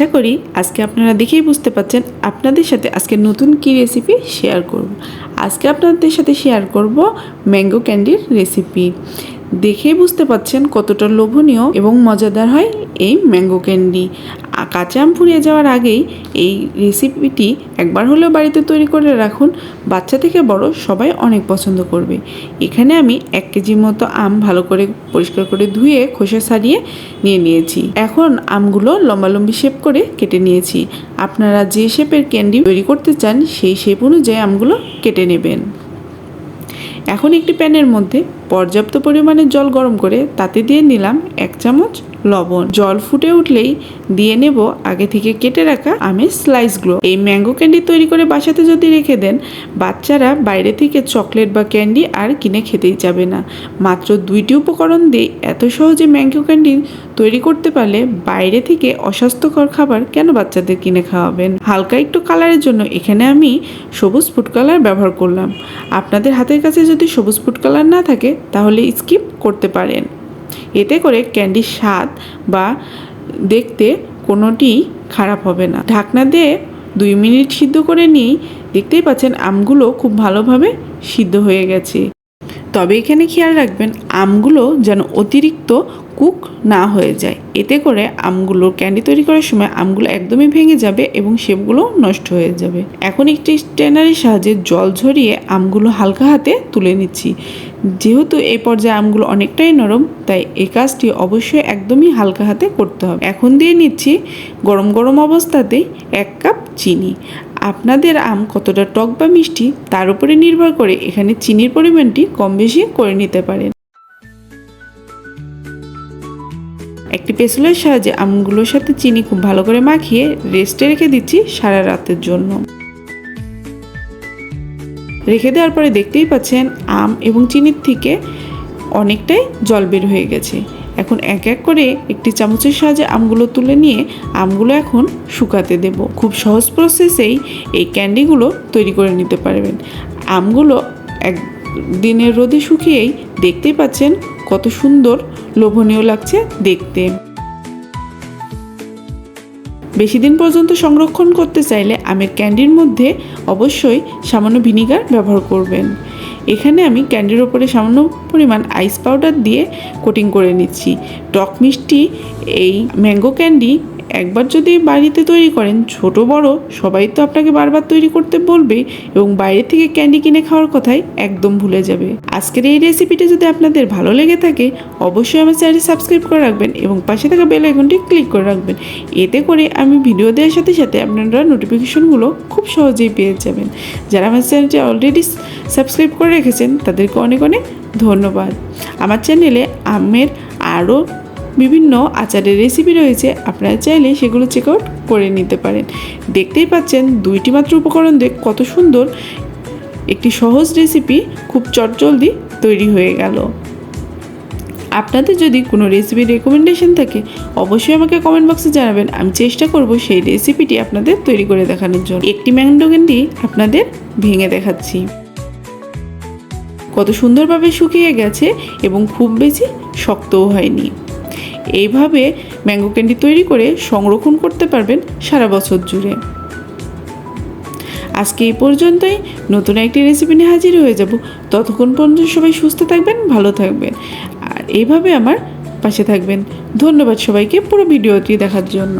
আশা করি আজকে আপনারা দেখেই বুঝতে পারছেন আপনাদের সাথে আজকে নতুন কি রেসিপি শেয়ার করব। আজকে আপনাদের সাথে শেয়ার করব ম্যাঙ্গো ক্যান্ডির রেসিপি দেখেই বুঝতে পাচ্ছেন কতটা লোভনীয় এবং মজাদার হয় এই ম্যাঙ্গো ক্যান্ডি। কাঁচা আম ফুরিয়ে যাওয়ার আগেই এই রেসিপিটি একবার হলেও বাড়িতে তৈরি করে রাখুন। বাচ্চা থেকে বড় সবাই অনেক পছন্দ করবে। এখানে আমি এক কেজি মতো আম ভালো করে পরিষ্কার করে ধুয়ে খোসা সারিয়ে নিয়ে নিয়েছি। এখন আমগুলো লম্বালম্বি শেপ করে কেটে নিয়েছি। আপনারা যে শেপের ক্যান্ডি তৈরি করতে চান সেই শেপ অনুযায়ী আমগুলো কেটে নেবেন। এখন একটি প্যানের মধ্যে পর্যাপ্ত পরিমাণে জল গরম করে তাতে দিয়ে নিলাম এক চামচ লবণ। জল ফুটে উঠলেই দিয়ে নেব আগে থেকে কেটে রাখা আমের স্লাইসগুলো এই ম্যাঙ্গো ক্যান্ডি তৈরি করে বাসাতে যদি রেখে দেন, বাচ্চারা বাইরে থেকে চকলেট বা ক্যান্ডি আর কিনে খেতেই যাবে না। মাত্র দুইটি উপকরণ দিয়ে এত সহজে ম্যাঙ্গো ক্যান্ডি তৈরি করতে পারলে বাইরে থেকে অস্বাস্থ্যকর খাবার কেন বাচ্চাদের কিনে খাওয়াবেন? হালকা একটু কালারের জন্য এখানে আমি সবুজ ফুড কালার ব্যবহার করলাম। আপনাদের হাতের কাছে যদি সবুজ ফুড কালার না থাকে, তাহলে স্কিপ করতে পারেন। এতে করে ক্যান্ডির স্বাদ বা দেখতে কোনোটি খারাপ হবে না। ঢাকনা দিয়ে দুই মিনিট সিদ্ধ করে নিয়েই দেখতেই পাচ্ছেন আমগুলো খুব ভালোভাবে সিদ্ধ হয়ে গেছে। তবে এখানে খেয়াল রাখবেন, আমগুলো যেন অতিরিক্ত কুক না হয়ে যায়। এতে করে আমগুলো ক্যান্ডি তৈরি করার সময় আমগুলো একদমই ভেঙে যাবে এবং শেপগুলো নষ্ট হয়ে যাবে। এখন একটি স্ট্যানারের সাহায্যে জল ঝরিয়ে আমগুলো হালকা হাতে তুলে নিচ্ছি। যেহেতু এই পর্যায়ে আমগুলো অনেকটাই নরম, তাই এই কাজটি অবশ্যই একদমই হালকা হাতে করতে হবে। এখন দিয়ে নিচ্ছি গরম গরম অবস্থাতেই এক কাপ চিনি। আপনাদের আম কতটা টক বা মিষ্টি, তার উপরে নির্ভর করে এখানে চিনির পরিমাণটি কম বেশি করে নিতে পারেন। একটি পেসুলের সাহায্যে আমগুলোর সাথে চিনি খুব ভালো করে মাখিয়ে রেস্টে রেখে দিচ্ছি সারা রাতের জন্য। রেখে দেওয়ার পরে দেখতেই পাচ্ছেন আম এবং চিনির থেকে অনেকটাই জল বের হয়ে গেছে। এখন এক এক করে একটি চামচের সাহায্যে আমগুলো তুলে নিয়ে আমগুলো এখন শুকাতে দেব। খুব সহজ প্রসেসেই এই ক্যান্ডিগুলো তৈরি করে নিতে পারবেন। আমগুলো এক দিনের রোদে শুকিয়েই দেখতেই পাচ্ছেন কত সুন্দর লোভনীয় লাগছে দেখতে। বেশি দিন পর্যন্ত সংরক্ষণ করতে চাইলে আমের ক্যান্ডির মধ্যে অবশ্যই সামান্য ভিনিগার ব্যবহার করবেন। এখানে আমি ক্যান্ডির ওপরে সামান্য পরিমাণ আইস পাউডার দিয়ে কোটিং করে নিচ্ছি। টক মিষ্টি এই ম্যাঙ্গো ক্যান্ডি একবার যদি বাড়িতে তৈরি করেন, ছোট, বড়, সবাই তো আপনাকে বারবার তৈরি করতে বলবে এবং বাইরে থেকে ক্যান্ডি কিনে খাওয়ার কথাই একদম ভুলে যাবে। আজকের এই রেসিপিটা যদি আপনাদের ভালো লেগে থাকে, অবশ্যই আমার চ্যানেলটি সাবস্ক্রাইব করে রাখবেন এবং পাশে থাকা বেল আইকনটি ক্লিক করে রাখবেন। এতে করে আমি ভিডিও দেওয়ার সাথে সাথে আপনারা নোটিফিকেশনগুলো খুব সহজেই পেয়ে যাবেন। যারা আমার চ্যানেলটি অলরেডি সাবস্ক্রাইব করে রেখেছেন, তাদেরকে অনেক অনেক ধন্যবাদ। আমার চ্যানেলে আমের আরও বিভিন্ন আচারের রেসিপি রয়েছে, আপনারা চাইলে সেগুলো চেক আউট করে নিতে পারেন। দেখতেই পাচ্ছেন দুইটি মাত্র উপকরণ দিয়ে কত সুন্দর একটি সহজ রেসিপি খুব চটজলদি তৈরি হয়ে গেল। আপনাদের যদি কোনো রেসিপির রেকমেন্ডেশন থাকে, অবশ্যই আমাকে কমেন্ট বক্সে জানাবেন। আমি চেষ্টা করব সেই রেসিপিটি আপনাদের তৈরি করে দেখানোর জন্য। একটি ক্যান্ডি আপনাদের ভেঙে দেখাচ্ছি। কত সুন্দরভাবে শুকিয়ে গেছে এবং খুব বেশি শক্তও হয়নি। এইভাবে ম্যাঙ্গো ক্যান্ডি তৈরি করে সংরক্ষণ করতে পারবেন সারা বছর জুড়ে। আজকে এই পর্যন্তই। নতুন একটি রেসিপি নিয়ে হাজির হয়ে যাব। ততক্ষণ পর্যন্ত সবাই সুস্থ থাকবেন, ভালো থাকবেন। আর এইভাবে আমার পাশে থাকবেন। ধন্যবাদ সবাইকে পুরো ভিডিওটি দেখার জন্য।